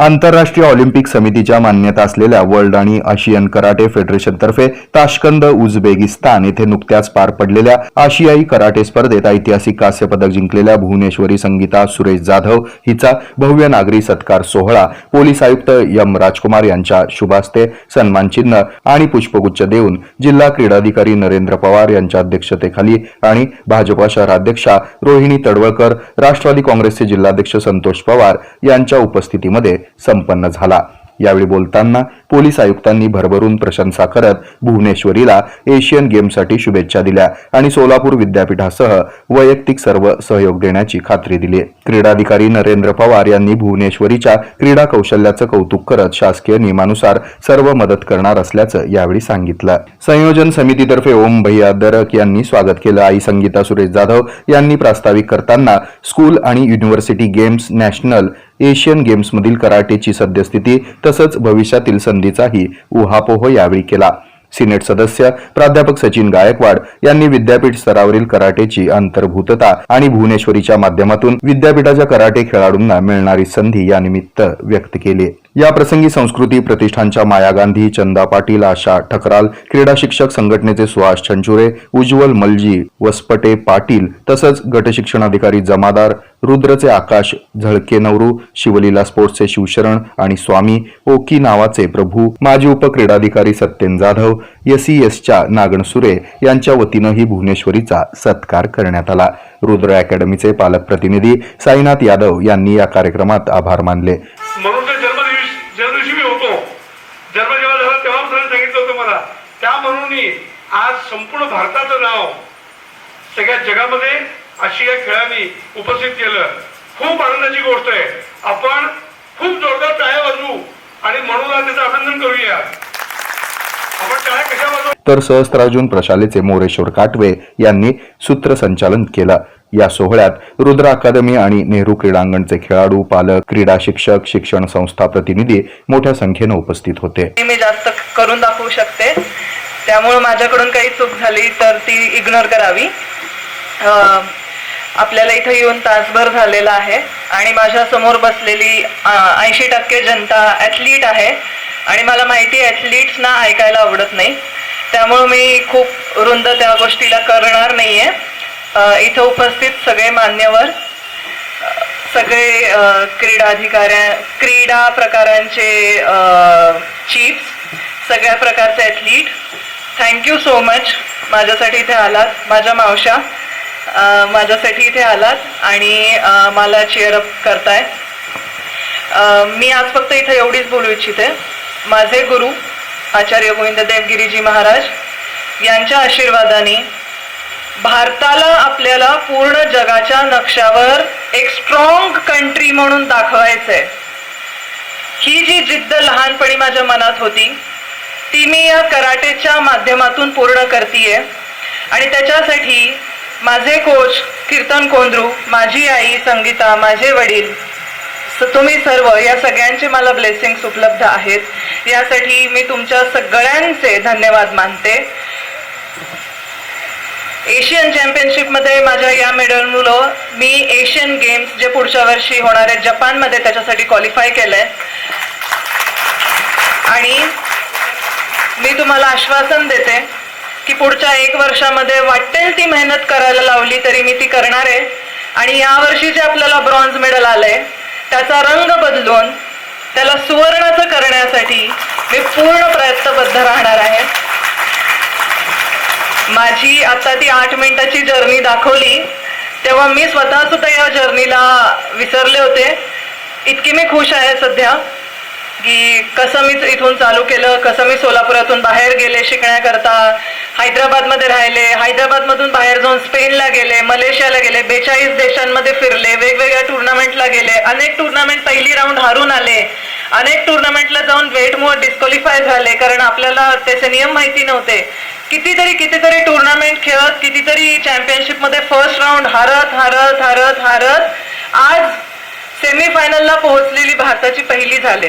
आंतरराष्ट्रीय ऑलिम्पिक समितीच्या मान्यता असलेल्या वर्ल्ड आणि आशियन कराटे फेडरेशनतर्फे ताशकंद उझबेकिस्तान येथे नुकत्याच पार पडलेल्या आशियाई कराटे स्पर्धेत ऐतिहासिक कांस्य पदक जिंकलेल्या भुवनेश्वरी संगीता सुरेश जाधव हिचा भव्य नागरी सत्कार सोहळा पोलीस आयुक्त यम राजकुमार यांच्या शुभास्ते सन्मान चिन्ह आणि पुष्पगुच्छ देऊन जिल्हा क्रीडाधिकारी नरेंद्र पवार यांच्या अध्यक्षतेखाली आणि भाजपा शहराध्यक्षा रोहिणी तडवळकर राष्ट्रवादी काँग्रेसचे जिल्हाध्यक्ष संतोष पवार यांच्या उपस्थितीमध्ये संपन्न झाला. यावेळी बोलताना पोलीस आयुक्तांनी भरभरून प्रशंसा करत भुवनेश्वरीला एशियन गेमसाठी शुभेच्छा दिल्या आणि सोलापूर विद्यापीठासह वैयक्तिक सर्व सहयोग देण्याची खात्री दिली. क्रीडाधिकारी नरेंद्र पवार यांनी भुवनेश्वरीच्या क्रीडा कौशल्याचं कौतुक करत शासकीय नियमानुसार सर्व मदत करणार असल्याचं यावेळी सांगितलं. संयोजन समितीतर्फे ओम भैया दरक यांनी स्वागत केलं. आई संगीता सुरेश जाधव यांनी प्रास्ताविक करताना स्कूल आणि युनिव्हर्सिटी गेम्स नॅशनल एशियन गेम्समधील कराटेची सद्यस्थिती तसंच भविष्यातील संधीचाही उहापोह यावेळी केला. सिनेट सदस्य प्राध्यापक सचिन गायकवाड यांनी विद्यापीठ स्तरावरील कराटेची अंतर्भूतता आणि भुवनेश्वरीच्या माध्यमातून विद्यापीठाच्या कराटे खेळाडूंना मिळणारी संधी यानिमित्त व्यक्त केली. या प्रसंगी संस्कृती प्रतिष्ठानच्या माया गांधी चंदा पाटील आशा ठकराल क्रीडा शिक्षक संघटनेचे सुहास छंचुरे उज्ज्वल मलजी वसपटे पाटील तसंच गटशिक्षणाधिकारी जमादार रुद्रचे आकाश झळके नवरू शिवलीला स्पोर्ट्सचे शिवशरण आणि स्वामी ओकी नावाचे प्रभू माजी उपक्रीडाधिकारी सत्येन जाधव एसईएसच्या नागण सुरे यांच्या वतीनंही भुवनेश्वरीचा सत्कार करण्यात आला. रुद्र अकॅडमीचे पालक प्रतिनिधी साईनाथ यादव यांनी या कार्यक्रमात आभार मानले म्हणून तर जन्मदिवशी जन्मदिवशी मी होतो जन्म जेव्हा झाला तेव्हा सर मला त्या म्हणून आज संपूर्ण भारताचं नाव सगळ्या जगामध्ये आशिया खेळांनी उपस्थित केलं. खूप आनंदाची गोष्ट आहे. आपण खूप जोरदार टाळ्या वाजवू आणि म्हणून आज त्याचं अभिनंदन करूया. आपण टाळ्या कशा वाजवू? तर सहस्त्रार्जुन प्रशालेचे मोरेश्वर काटवे यांनी सूत्रसंचालन केलं. या सोहळ्यात रुद्र अकादमी आणि नेहरू क्रीडांगणचे खेळाडू पालक क्रीडा शिक्षक शिक्षण संस्था प्रतिनिधी मोठ्या संख्येनं उपस्थित होते. मी जास्त करून दाखवू शकते. त्यामुळं माझ्याकडून काही चूक झाली तर ती इग्नोर करावी. आपल्याला इथं येऊन तासभर झालेला आहे आणि माझ्यासमोर बसलेली ऐंशी टक्के जनता ॲथलीट आहे आणि मला माहिती ॲथलीट्सना ऐकायला आवडत नाही. त्यामुळं मी खूप रुंद त्या गोष्टीला करणार नाही आहे इथं उपस्थित सगळे मान्यवर सगळे क्रीडा अधिकाऱ्या क्रीडा प्रकारांचे सगळ्या प्रकारचे ॲथलीट थँक्यू सो मच माझ्यासाठी इथे आलात. माझ्या मावशा माझ्यासाठी इथे आलात आणि मला चेअरअप करताय. मी आज फक्त इथे एवढीच बोलू इच्छिते. माझे गुरु आचार्य गोविंददेव गिरीजी महाराज यांच्या आशीर्वादाने भारताला आपल्याला पूर्ण जगाच्या नक्षावर एक स्ट्रॉंग कंट्री म्हणून दाखवायचंय. ही जी जिद्द लहानपणी माझ्या मनात होती ती मी या कराटेच्या माध्यमातून पूर्ण करते आणि त्याच्यासाठी माझे कोच कीर्तन कोंद्रू माझी आई संगीता माझे वडील स- तुम्ही सर्व या सगळ्यांचे मला ब्लेसिंग्स उपलब्ध आहेत. यासाठी मी तुमच्या सगळ्यांचे धन्यवाद मानते. एशियन चॅम्पियनशिपमध्ये माझ्या या मेडलमुळं मी एशियन गेम्स जे पुढच्या वर्षी होणार आहेत जपानमध्ये त्याच्यासाठी क्वालिफाय केलं आहे आणि मी तुम्हाला आश्वासन देते की पुढच्या एक वर्षामध्ये वाटेल ती मेहनत करायला लावली तरी मी ती करणार आहे. आणि यावर्षी जे आपल्याला ब्रॉन्झ मेडल आलंय त्याचा रंग बदलून त्याला सुवर्णाचं करण्यासाठी मी पूर्ण प्रयत्नबद्ध राहणार आहे. माझी आता ती आठ मिनिटाची जर्नी दाखवली तेव्हा मी स्वतः सुद्धा या जर्नीला विसरले होते. इतकी मी खुश आहे सध्या. की कसं मी इथून चालू केलं कसं मी सोलापुरातून बाहेर गेले शिकण्याकरता हैदराबादमध्ये राहिले हैदराबादमधून बाहेर जाऊन स्पेनला गेले मलेशियाला गेले बेचाळीस देशांमध्ये फिरले वेगवेगळ्या टुर्नामेंटला गेले अनेक टुर्नामेंट पहिली राऊंड हारून आले अनेक टुर्नामेंटला जाऊन वेटमुळे डिस्क्वालिफाय झाले कारण आपल्याला त्याचे नियम माहिती नव्हते. कितीतरी कितीतरी टुर्नामेंट खेळत कितीतरी चॅम्पियनशिपमध्ये फर्स्ट राऊंड हारत हारत हारत हारत आज सेमीफायनलला पोहोचलेली भारताची पहिली झाले.